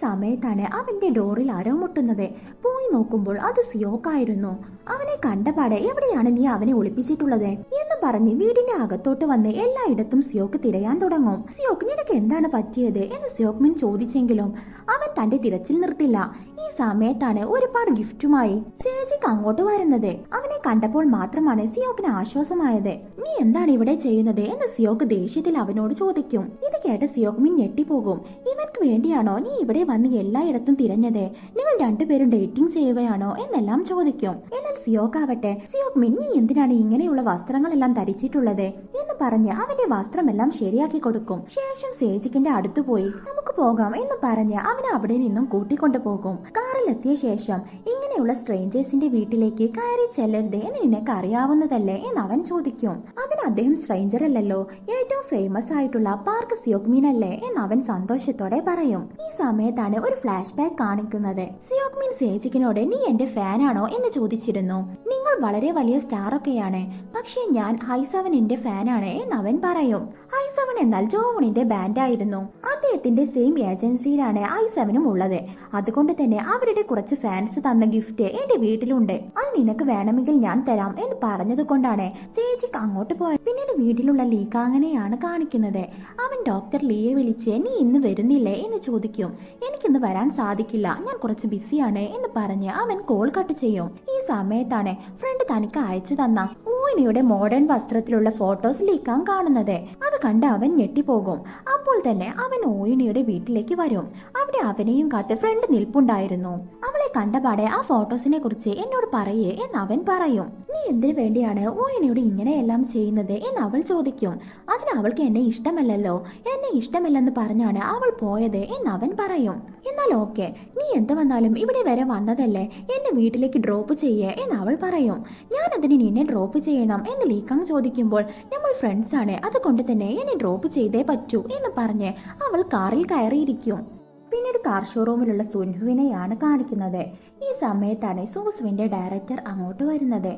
സമയത്താണ് അവന്റെ ഡോറിൽ ആരോ മുട്ടുന്നത്. പോയി നോക്കുമ്പോൾ അത് സിയോക്കായിരുന്നു. അവനെ കണ്ടപാടെ എവിടെയാണ് നീ അവനെ ഒളിപ്പിച്ചിട്ടുള്ളത്? എന്ന് പറഞ്ഞ് വീടിന്റെ അകത്തോട്ട് വന്ന് എല്ലായിടത്തും സിയോക്ക് തിരയാൻ തുടങ്ങും. സിയോക്ക് നിനക്ക് എന്താണ് പറ്റിയത്? എന്ന് സിയോക്മിൻ ചോദിച്ചെങ്കിലും അവൻ തന്റെ തിരച്ചിൽ നിർത്തില്ല. സമയത്താണ് ഒരുപാട് ഗിഫ്റ്റുമായി സേജിക്ക് അങ്ങോട്ട് വരുന്നത്. അവനെ കണ്ടപ്പോൾ മാത്രമാണ് സിയോക്കിന് ആശ്വാസമായത്. നീ എന്താണ് ഇവിടെ ചെയ്യുന്നത്? എന്ന് സിയോക്ക് ദേഷ്യത്തിൽ അവനോട് ചോദിക്കും. ഇത് കേട്ട് സിയോക്ക് മിൻ ഞെട്ടിപ്പോകും. ഇവർക്ക് വേണ്ടിയാണോ നീ ഇവിടെ വന്ന് എല്ലായിടത്തും തിരഞ്ഞത്? നിങ്ങൾ രണ്ടുപേരും ഡേറ്റിംഗ് ചെയ്യുകയാണോ? എന്നെല്ലാം ചോദിക്കും. എന്നാൽ സിയോക്ക് ആവട്ടെ സിയോക്ക് മിൻ നീ എന്തിനാണ് ഇങ്ങനെയുള്ള വസ്ത്രങ്ങളെല്ലാം ധരിച്ചിട്ടുള്ളത്? എന്ന് പറഞ്ഞ് അവന്റെ വസ്ത്രമെല്ലാം ശരിയാക്കി കൊടുക്കും. ശേഷം സേജിക്കിന്റെ അടുത്ത് പോയി നമുക്ക് പോകാം എന്ന് പറഞ്ഞ് അവനെ അവിടെ നിന്നും കൂട്ടിക്കൊണ്ടു പോകും കാറിലെത്തിയ ശേഷം ഇങ്ങനെയുള്ള സ്ട്രേഞ്ചേഴ്സിന്റെ വീട്ടിലേക്ക് കയറി ചെല്ലരുത് എന്ന് നിനക്ക് അറിയാവുന്നതല്ലേ എന്ന് അവൻ ചോദിക്കും. അതിന് അദ്ദേഹം സ്ട്രേഞ്ചർ അല്ലല്ലോ ഏറ്റവും ഫേമസ് ആയിട്ടുള്ള പാർക്ക് സിയോഗ്മീൻ അല്ലേ എന്ന് അവൻ സന്തോഷത്തോടെ പറയും. ഈ സമയത്താണ് ഒരു ഫ്ലാഷ് ബാക്ക് കാണിക്കുന്നത്. സിയോഗ്മീൻ സേജിക്കിനോട് നീ എന്റെ ഫാനാണോ എന്ന് ചോദിച്ചിരുന്നു. നിങ്ങൾ വളരെ വലിയ സ്റ്റാർ ഒക്കെയാണ്. പക്ഷേ ഞാൻ ഹൈസവൻ എന്റെ ഫാനാണ് എന്ന് അവൻ പറയും. ഐ സെവൻ എന്നാൽ ജോവണിന്റെ ബാൻഡായിരുന്നു. അദ്ദേഹത്തിന്റെ സെയിം ഏജൻസിയിലാണ് ഐ സെവനും ഉള്ളത്. അതുകൊണ്ട് തന്നെ അവരുടെ കുറച്ച് ഫാൻസ് തന്ന ഗിഫ്റ്റ് എന്റെ വീട്ടിലുണ്ട്. അത് നിനക്ക് വേണമെങ്കിൽ ഞാൻ തരാം എന്ന് പറഞ്ഞത് കൊണ്ടാണ് സേജിക്ക് അങ്ങോട്ട് പോയത്. പിന്നീട് വീട്ടിലുള്ള ലീക്ക് അങ്ങനെയാണ് കാണിക്കുന്നത്. അവൻ ഡോക്ടർ ലീയെ വിളിച്ച് നീ ഇന്ന് വരുന്നില്ലേ? എന്ന് ചോദിക്കും. എനിക്കിന്ന് വരാൻ സാധിക്കില്ല. ഞാൻ കുറച്ച് ബിസിയാണ് എന്ന് പറഞ്ഞ് അവൻ കോൾ കട്ട് ചെയ്യും. ഈ സമയത്താണ് ഫ്രണ്ട് തനിക്ക് അയച്ചു തന്ന ഊനിയുടെ മോഡേൺ വസ്ത്രത്തിലുള്ള ഫോട്ടോസ് ലീക്കാൻ കാണുന്നത്. അത് കണ്ട് അവൻ ഞെട്ടിപ്പോകും. അപ്പോൾ തന്നെ അവൻ ഓയിനിയുടെ വീട്ടിലേക്ക് വരും. അവിടെ അവനെയും കാത്ത് ഫ്രണ്ട് നിൽപ്പുണ്ടായിരുന്നു. അവളെ കണ്ടപാടെ ആ ഫോട്ടോസിനെ കുറിച്ച് എന്നോട് പറയേ എന്ന് അവൻ പറയും. നീ എന്തിനു വേണ്ടിയാണ് ഓയിനിയോട് ഇങ്ങനെയെല്ലാം ചെയ്യുന്നത്? എന്ന് അവൾ ചോദിക്കും. അതിന് അവൾക്ക് എന്നെ ഇഷ്ടമല്ലല്ലോ. എന്നെ ഇഷ്ടമല്ലെന്ന് പറഞ്ഞാണ് അവൾ പോയത് എന്ന് അവൻ പറയും. എന്നാൽ ഓക്കെ. നീ എന്ത് വന്നാലും ഇവിടെ വരെ വന്നതല്ലേ. എന്നെ വീട്ടിലേക്ക് ഡ്രോപ്പ് ചെയ്യേ എന്ന് അവൾ പറയും. ഞാനതിന് നിന്നെ ഡ്രോപ്പ് ചെയ്യണം? എന്ന് ലീക്കാങ് ചോദിക്കുമ്പോൾ നമ്മൾ ഫ്രണ്ട്സ് ആണ്. അതുകൊണ്ട് തന്നെ എന്നെ ഡ്രോപ്പ് ചെയ്തേ പറ്റൂ എന്ന് പറഞ്ഞ് അവൾ കാറിൽ കയറിയിരിക്കും. പിന്നീട് കാർ ഷോറൂമിലുള്ള സുൻഹുവിനെയാണ് കാണിക്കുന്നത്. ഈ സമയത്താണ് സൂസുവിന്റെ ഡയറക്ടർ അങ്ങോട്ട് വരുന്നത്.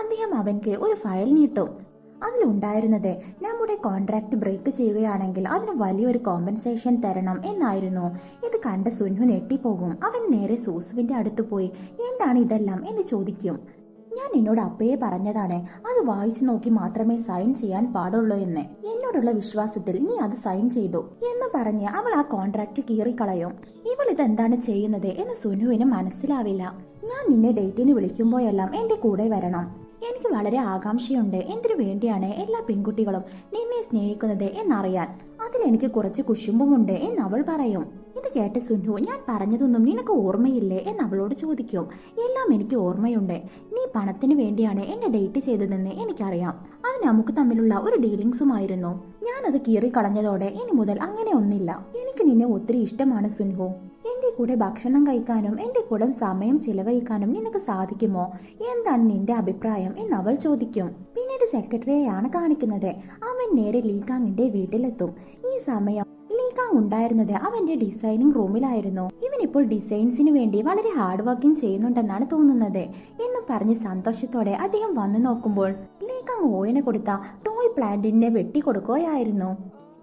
അദ്ദേഹം അവൻക്ക് ഒരു ഫയൽ നീട്ടും. അതിലുണ്ടായിരുന്നത് നമ്മുടെ കോൺട്രാക്ട് ബ്രേക്ക് ചെയ്യുകയാണെങ്കിൽ അതിന് വലിയൊരു കോമ്പൻസേഷൻ തരണം എന്നായിരുന്നു. ഇത് കണ്ട സുൻഹു ഞെട്ടിപ്പോകും. അവൻ നേരെ സൂസുവിന്റെ അടുത്ത് പോയി എന്താണ് ഇതെല്ലാം? എന്ന് ചോദിക്കും. ഞാൻ എന്നോട് അപ്പയെ പറഞ്ഞതാണ്. അത് വായിച്ചു നോക്കി മാത്രമേ സൈൻ ചെയ്യാൻ പാടുള്ളൂ എന്ന്. എന്നോടുള്ള വിശ്വാസത്തിൽ നീ അത് സൈൻ ചെയ്തു എന്ന് പറഞ്ഞ് അവൾ ആ കോൺട്രാക്ട് കീറിക്കളയും. ഇവൾ ഇതെന്താണ് ചെയ്യുന്നത് എന്ന് സുനുവിന് മനസ്സിലാവില്ല. ഞാൻ നിന്നെ ഡേറ്റിന് വിളിക്കുമ്പോഴെല്ലാം എന്റെ കൂടെ വരണം. എനിക്ക് വളരെ ആകാംക്ഷയുണ്ട്. എന്തിനു വേണ്ടിയാണ് എല്ലാ പെൺകുട്ടികളും നിന്നെ സ്നേഹിക്കുന്നത് എന്നറിയാൻ? അതിലെനിക്ക് കുറച്ച് കുശുമ്പുമുണ്ട് എന്ന് അവൾ പറയും. ഇത് കേട്ട് സുന്നു ഞാൻ പറഞ്ഞതൊന്നും നിനക്ക് ഓർമ്മയില്ലേ? എന്ന് അവളോട് ചോദിക്കും. എല്ലാം എനിക്ക് ഓർമ്മയുണ്ട്. നീ പണത്തിന് വേണ്ടിയാണ് എന്നെ ഡേറ്റ് ചെയ്തതെന്ന് എനിക്കറിയാം. അത് നമുക്ക് തമ്മിലുള്ള ഒരു ഡീലിങ്സുമായിരുന്നു. ഞാനത് കീറിക്കളഞ്ഞതോടെ ഇനി മുതൽ അങ്ങനെ ഒന്നില്ല. എനിക്ക് നിന്നെ ഒത്തിരി ഇഷ്ടമാണ് സുൻഹു എന്റെ കൂടെ ഭക്ഷണം കഴിക്കാനും എന്റെ കൂടെ സമയം ചിലവഴിക്കാനും നിനക്ക് സാധിക്കുമോ? എന്താണ് നിന്റെ അഭിപ്രായം എന്ന് അവൾ ചോദിക്കും. പിന്നീട് സെക്രട്ടറിയെയാണ് കാണിക്കുന്നത്. അവൻ നേരെ ലീകാങ്ങിന്റെ വീട്ടിലെത്തും. ഈ സമയം ലീകാങ് ഉണ്ടായിരുന്നത് അവന്റെ ഡിസൈനിങ് റൂമിലായിരുന്നു. ഇവൻ ഇപ്പോൾ ഡിസൈൻസിന് വേണ്ടി വളരെ ഹാർഡ് വർക്കിംഗ് ചെയ്യുന്നുണ്ടെന്നാണ് തോന്നുന്നത് എന്ന് പറഞ്ഞ് സന്തോഷത്തോടെ അദ്ദേഹം വന്നു നോക്കുമ്പോൾ ലീകാങ് ഓയന് കൊടുത്ത ടോയ് പ്ലാന്റിനെ വെട്ടിക്കൊടുക്കുകയായിരുന്നു.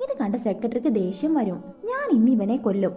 ഇത് കണ്ട സെക്രട്ടറിക്ക് ദേഷ്യം വരും. ഞാൻ ഇന്ന് ഇവനെ കൊല്ലും.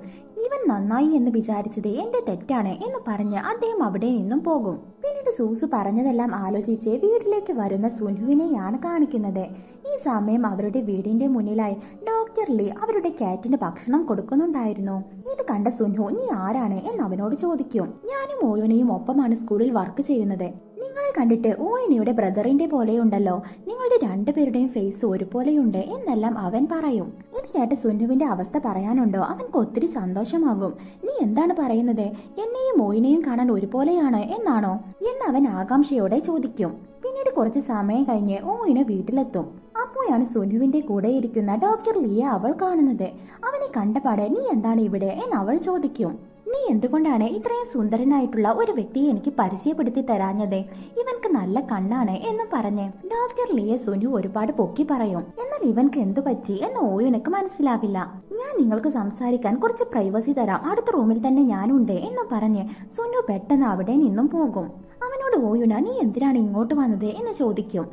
ഇവൻ നന്നായി എന്ന് വിചാരിച്ചത് എന്റെ തെറ്റാണ് എന്ന് പറഞ്ഞ് അദ്ദേഹം അവിടെ നിന്നും പോകും. പിന്നീട് സൂസു പറഞ്ഞതെല്ലാം ആലോചിച്ച് വീട്ടിലേക്ക് വരുന്ന സുനുവിനെയാണ് കാണിക്കുന്നത്. ഈ സമയം അവരുടെ വീടിന്റെ മുന്നിലായി ഡോക്ടർ ലീ അവരുടെ കാറ്റിന് ഭക്ഷണം കൊടുക്കുന്നുണ്ടായിരുന്നു. ഇത് കണ്ട സുനു നീ ആരാണ്? എന്ന് അവനോട് ചോദിക്കും. ഞാനും ഓയോനയും ഒപ്പമാണ് സ്കൂളിൽ വർക്ക് ചെയ്യുന്നത്. നിങ്ങളെ കണ്ടിട്ട് ഓയനയുടെ ബ്രദറിന്റെ പോലെയുണ്ടല്ലോ നിങ്ങളുടെ രണ്ടുപേരുടെയും ഫേസ് ഒരുപോലെയുണ്ട് എന്നെല്ലാം അവൻ പറയും. ഇത് കേട്ട് സുനുവിന്റെ അവസ്ഥ പറയാനുണ്ടോ? അവൻക്ക് ഒത്തിരി സന്തോഷമാകും. നീ എന്താണ് പറയുന്നത്? എന്നെയും മോയിനെയും കാണാൻ ഒരുപോലെയാണ് എന്നാണോ? എന്ന് അവൻ ആകാംക്ഷയോടെ ചോദിക്കും. പിന്നീട് കുറച്ച് സമയം കഴിഞ്ഞ് ഓയിന് വീട്ടിലെത്തും. അപ്പോഴാണ് സുനുവിന്റെ കൂടെ ഇരിക്കുന്ന ഡോക്ടർ ലിയ അവൾ കാണുന്നത്. അവനെ കണ്ടപാടെ നീ എന്താണ് ഇവിടെ? എന്ന് അവൾ ചോദിക്കും. നീ എന്തുകൊണ്ടാണ് ഇത്രയും സുന്ദരനായിട്ടുള്ള ഒരു വ്യക്തിയെ എനിക്ക് പരിചയപ്പെടുത്തി തരാഞ്ഞത്? ഇവൻക്ക് നല്ല കണ്ണാണ് എന്ന് പറഞ്ഞ് ഡോക്ടർ ലിയ സുനു ഒരുപാട് പൊക്കി പറയും. എന്നാൽ ഇവൻക്ക് എന്തു പറ്റി എന്ന് ഓയുനക്ക് മനസ്സിലാവില്ല. ഞാൻ നിങ്ങൾക്ക് സംസാരിക്കാൻ കുറച്ച് പ്രൈവസി തരാം. അടുത്ത റൂമിൽ തന്നെ ഞാനുണ്ട് എന്ന് പറഞ്ഞ് സുനു പെട്ടെന്ന് അവിടെ നിന്നും പോകും. അവനോട് ഓയുന നീ എന്തിനാണ് ഇങ്ങോട്ട് വന്നത്? എന്ന് ചോദിക്കും.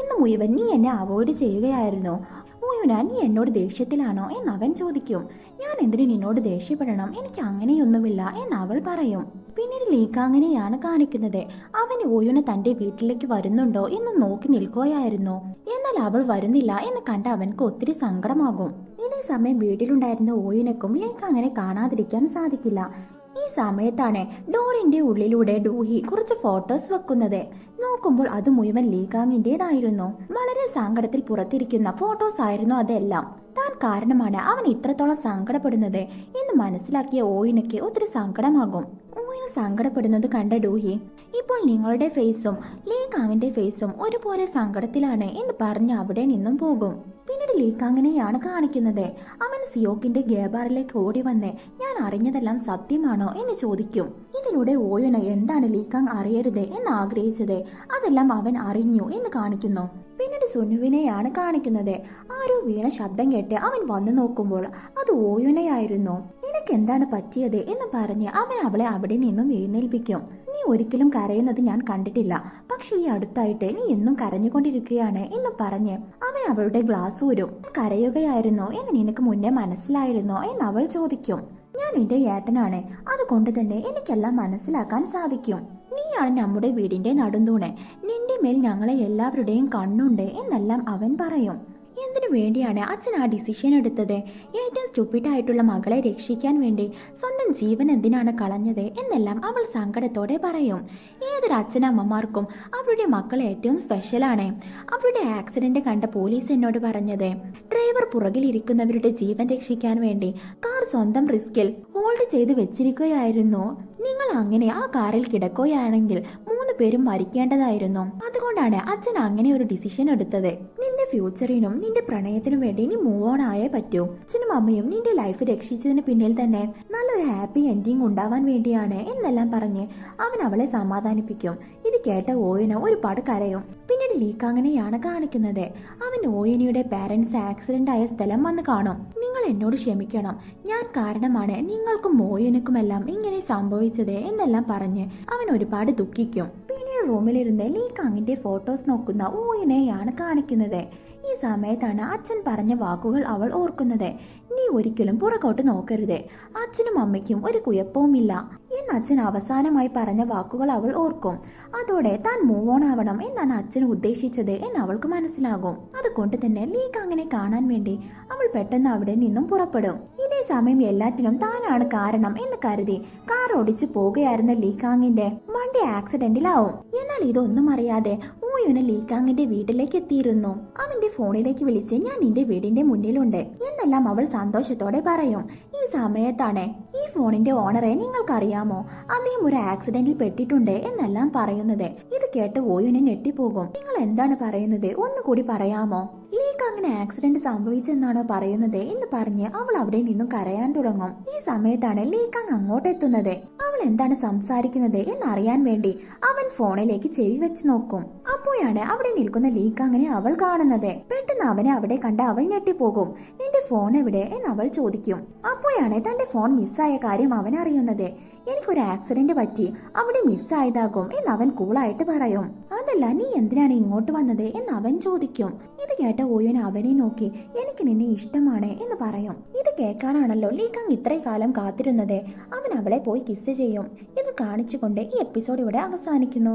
ഇന്ന് മുഴുവൻ നീ എന്നെ അവോയ്ഡ് ചെയ്യുകയായിരുന്നു. ഓയുന നീ എന്നോട് ദേഷ്യത്തിലാണോ? എന്ന് അവൻ ചോദിക്കും. ഞാൻ എന്തിനു നിന്നോട് ദേഷ്യപ്പെടണം? എനിക്ക് അങ്ങനെയൊന്നുമില്ല എന്ന് അവൾ പറയും. പിന്നീട് ലീക്ക അങ്ങനെയാണ് കാണിക്കുന്നത്. അവൻ ഓയുന തന്റെ വീട്ടിലേക്ക് വരുന്നുണ്ടോ? എന്ന് നോക്കി നിൽക്കുകയായിരുന്നു. എന്നാൽ അവൾ വരുന്നില്ല എന്ന് കണ്ട അവൻക്ക് ഒത്തിരി സങ്കടമാകും. ഇതേ സമയം വീട്ടിലുണ്ടായിരുന്ന ഓയുനക്കും ലീക്ക അങ്ങനെ കാണാതിരിക്കാൻ സാധിക്കില്ല. ഈ സമയത്താണ് ഡോറിന്റെ ഉള്ളിലൂടെ ഡൂഹി കുറച്ച് ഫോട്ടോസ് വെക്കുന്നത്. നോക്കുമ്പോൾ അത് മുഴുവൻ ലീഗാങ്ങിന്റേതായിരുന്നു. വളരെ സങ്കടത്തിൽ പുറത്തിരിക്കുന്ന ഫോട്ടോസ് ആയിരുന്നു അതെല്ലാം. താൻ കാരണമാണ് അവൻ ഇത്രത്തോളം സങ്കടപ്പെടുന്നത് എന്ന് മനസ്സിലാക്കിയ ഓയിനൊക്കെ ഒത്തിരി സങ്കടമാകും. ഓയിന് സങ്കടപ്പെടുന്നത് കണ്ട ഡൂഹി ഇപ്പോൾ നിങ്ങളുടെ ഫേസും ലീകാങ്ങിന്റെ ഫേസും ഒരുപോലെ സങ്കടത്തിലാണ് എന്ന് പറഞ്ഞ് അവിടെ നിന്നും പോകും. പിന്നീട് ലീക്കാങ്ങിനെയാണ് കാണിക്കുന്നത്. അവൻ സിയോക്കിന്റെ ഗേബാറിലേക്ക് ഓടി വന്ന് ഞാൻ അറിഞ്ഞതെല്ലാം സത്യമാണോ? എന്ന് ചോദിക്കും. ഇതിലൂടെ ഓയുന എന്താണ് ലീക്കാങ് അറിയരുത് എന്ന് ആഗ്രഹിച്ചത്. അതെല്ലാം അവൻ അറിഞ്ഞു എന്ന് കാണിക്കുന്നു. പിന്നീട് സുനുവിനെയാണ് കാണിക്കുന്നത്. ആരോ വീണ ശബ്ദം കേട്ട് അവൻ വന്നു നോക്കുമ്പോൾ അത് ഓയുനയായിരുന്നു. നിനക്ക് എന്താണ് പറ്റിയത്? എന്ന് പറഞ്ഞ് അവൻ അവളെ അവിടെ നിന്നും എഴുന്നേൽപ്പിക്കും. നീ ഒരിക്കലും കരയുന്നത് ഞാൻ കണ്ടിട്ടില്ല. പക്ഷെ ഈ അടുത്തായിട്ട് നീ എന്നും കരഞ്ഞുകൊണ്ടിരിക്കുകയാണ് എന്ന് പറഞ്ഞ് അവൻ അവളുടെ ഗ്ലാസ് ഊരും. കരയുകയായിരുന്നു. എന്ന് നിനക്ക് മുന്നേ മനസ്സിലായിരുന്നോ? എന്ന് അവൾ ചോദിക്കും. ഞാൻ എന്റെ ഏട്ടനാണ്. അതുകൊണ്ട് തന്നെ എനിക്കെല്ലാം മനസ്സിലാക്കാൻ സാധിക്കും. നീയാണ് നമ്മുടെ വീടിന്റെ നടുന്തൂണ്. നിന്റെ മേൽ ഞങ്ങളെ എല്ലാവരുടെയും കണ്ണുണ്ട് എന്നെല്ലാം അവൻ പറയും. എന്തിനു വേണ്ടിയാണ് അച്ഛൻ ആ ഡിസിഷൻ എടുത്തത്? ഏറ്റവും സ്റ്റുപ്പിഡ് ആയിട്ടുള്ള മകളെ രക്ഷിക്കാൻ വേണ്ടി സ്വന്തം ജീവൻ എന്തിനാണ് കളഞ്ഞത് എന്നെല്ലാം അവൾ സങ്കടത്തോടെ പറയും. ഏതൊരു അച്ഛനമ്മമാർക്കും അവരുടെ മക്കൾ ഏറ്റവും സ്പെഷ്യലാണ് അവരുടെ ആക്സിഡന്റ് കണ്ട പോലീസ് എന്നോട് പറഞ്ഞത് ഡ്രൈവർ പുറകിലിരിക്കുന്നവരുടെ ജീവൻ രക്ഷിക്കാൻ വേണ്ടി കാർ സ്വന്തം റിസ്കിൽ ഹോൾഡ് ചെയ്ത് വെച്ചിരിക്കുകയായിരുന്നു. നിങ്ങൾ അങ്ങനെ ആ കാറിൽ കിടക്കുകയാണെങ്കിൽ മൂന്ന് പേരും മരിക്കേണ്ടതായിരുന്നു. അതുകൊണ്ടാണ് അച്ഛൻ അങ്ങനെ ഒരു ഡിസിഷൻ എടുത്തത്. ഫ്യൂച്ചറിനും നിന്റെ പ്രണയത്തിനും വേണ്ടി നീ മൂവ് ഓൺ ആയേ പറ്റൂ. അച്ഛനും അമ്മയും നിന്റെ ലൈഫ് രക്ഷിച്ചതിന് പിന്നിൽ തന്നെ നല്ലൊരു ഹാപ്പി എൻഡിങ് ഉണ്ടാവാൻ വേണ്ടിയാണ് എന്നെല്ലാം പറഞ്ഞ് അവൻ അവളെ സമാധാനിപ്പിക്കും. ഇത് കേട്ട ഓയന ഒരുപാട് കരയും. പിന്നീട് ലീക്ക് അങ്ങനെയാണ് കാണിക്കുന്നത്. അവൻ ഓയിനിയുടെ പാരന്റ്സ് ആക്സിഡന്റ് ആയ സ്ഥലം വന്ന് കാണും. നിങ്ങൾ എന്നോട് ക്ഷമിക്കണം. ഞാൻ കാരണമാണ്. നിങ്ങൾക്കും ഓയിനക്കുമെല്ലാം ഇങ്ങനെ സംഭവിച്ചത് എന്നെല്ലാം പറഞ്ഞ് അവൻ ഒരുപാട് ദുഃഖിക്കും. പിന്നീട് റൂമിലിരുന്ന് ലീക്കാങ്ങിന്റെ ഫോട്ടോസ് നോക്കുന്ന ഓയനെയാണ് കാണിക്കുന്നത്. ഈ സമയത്താണ് അച്ഛൻ പറഞ്ഞ വാക്കുകൾ അവൾ ഓർക്കുന്നത്. നീ ഒരിക്കലും പുറകോട്ട് നോക്കരുത്. അച്ഛനും അമ്മയ്ക്കും ഒരു കുഴപ്പവുമില്ല. എന്ന് അച്ഛൻ അവസാനമായി പറഞ്ഞ വാക്കുകൾ അവൾ ഓർക്കും. അതോടെ താൻ മൂവ് ഓൺ ആവണം എന്നാണ് അച്ഛൻ ഉദ്ദേശിച്ചത് എന്ന് അവൾക്ക് മനസ്സിലാകും. അതുകൊണ്ട് തന്നെ ലീക്ക് അങ്ങനെ കാണാൻ വേണ്ടി അവൾ പെട്ടെന്ന് അവിടെ നിന്നും പുറപ്പെടും. ഇതേ സമയം എല്ലാറ്റിനും താനാണ് കാരണം എന്ന് കരുതി കാർ ഓടിച്ചു പോകുകയായിരുന്ന ലീക്കാങ്ങിന്റെ വണ്ടി ആക്സിഡന്റിലാവും. എന്നാൽ ഇതൊന്നും അറിയാതെ ഊയുന് ലീക്കാങ്ങിന്റെ വീട്ടിലേക്ക് എത്തിയിരുന്നു. അവന്റെ ഫോണിലേക്ക് വിളിച്ച് ഞാൻ നിന്റെ വീടിന്റെ മുന്നിലുണ്ട്. എന്നെല്ലാം അവൾ സന്തോഷത്തോടെ പറയും ഈ സമയത്താണ് ഈ ഫോണിന്റെ ഓണറെ നിങ്ങൾക്കറിയാമോ? അദ്ദേഹം ഒരു ആക്സിഡന്റിൽ പെട്ടിട്ടുണ്ട് എന്നെല്ലാം പറയുന്നത്. ഇത് കേട്ട് ഓയുനെ ഞെട്ടിപ്പോകും. നിങ്ങൾ എന്താണ് പറയുന്നത്? ഒന്നുകൂടി പറയാമോ? ലീക്ക് അങ്ങനെ ആക്സിഡന്റ് സംഭവിച്ചെന്നാണോ പറയുന്നത് എന്ന് പറഞ്ഞ് അവൾ അവിടെ നിന്നും കരയാൻ തുടങ്ങും. ഈ സമയത്താണ് ലീക്കാങ് അങ്ങോട്ട് എത്തുന്നത്. അവൾ എന്താണ് സംസാരിക്കുന്നത് എന്നറിയാൻ വേണ്ടി അവൻ ഫോണിലേക്ക് ചെവി വെച്ച് നോക്കും. അപ്പോഴാണ് അവിടെ നിൽക്കുന്ന ലീക്കാങ്ങിനെ അവൾ കാണുന്നത്. പെട്ടെന്ന് അവനെ അവിടെ കണ്ട അവൾ ഞെട്ടിപ്പോകും. നിന്റെ ഫോൺ എവിടെ? എന്ന് അവൾ ചോദിക്കും. അപ്പോഴാണ് തന്റെ ഫോൺ മിസ്സായ കാര്യം അവൻ അറിയുന്നത്. എനിക്കൊരു ആക്സിഡന്റ് പറ്റി. അവിടെ മിസ്സായതാകും എന്ന് അവൻ കൂളായിട്ട് പറയും. അതല്ല നീ എന്തിനാണ് ഇങ്ങോട്ട് വന്നത്? എന്ന് അവൻ ചോദിക്കും. ഇത് കേട്ട ഓയൻ അവനെ നോക്കി എനിക്ക് നിന്നെ ഇഷ്ടമാണ് എന്ന് പറയും. ഇത് കേൾക്കാനാണല്ലോ ലീക്കാങ് ഇത്രയും കാലം കാത്തിരുന്നത്. അവൻ അവളെ പോയി കിസ് ചെയ്യും. ഇത് കാണിച്ചുകൊണ്ട് ഈ എപ്പിസോഡ് ഇവിടെ അവസാനിക്കുന്നു.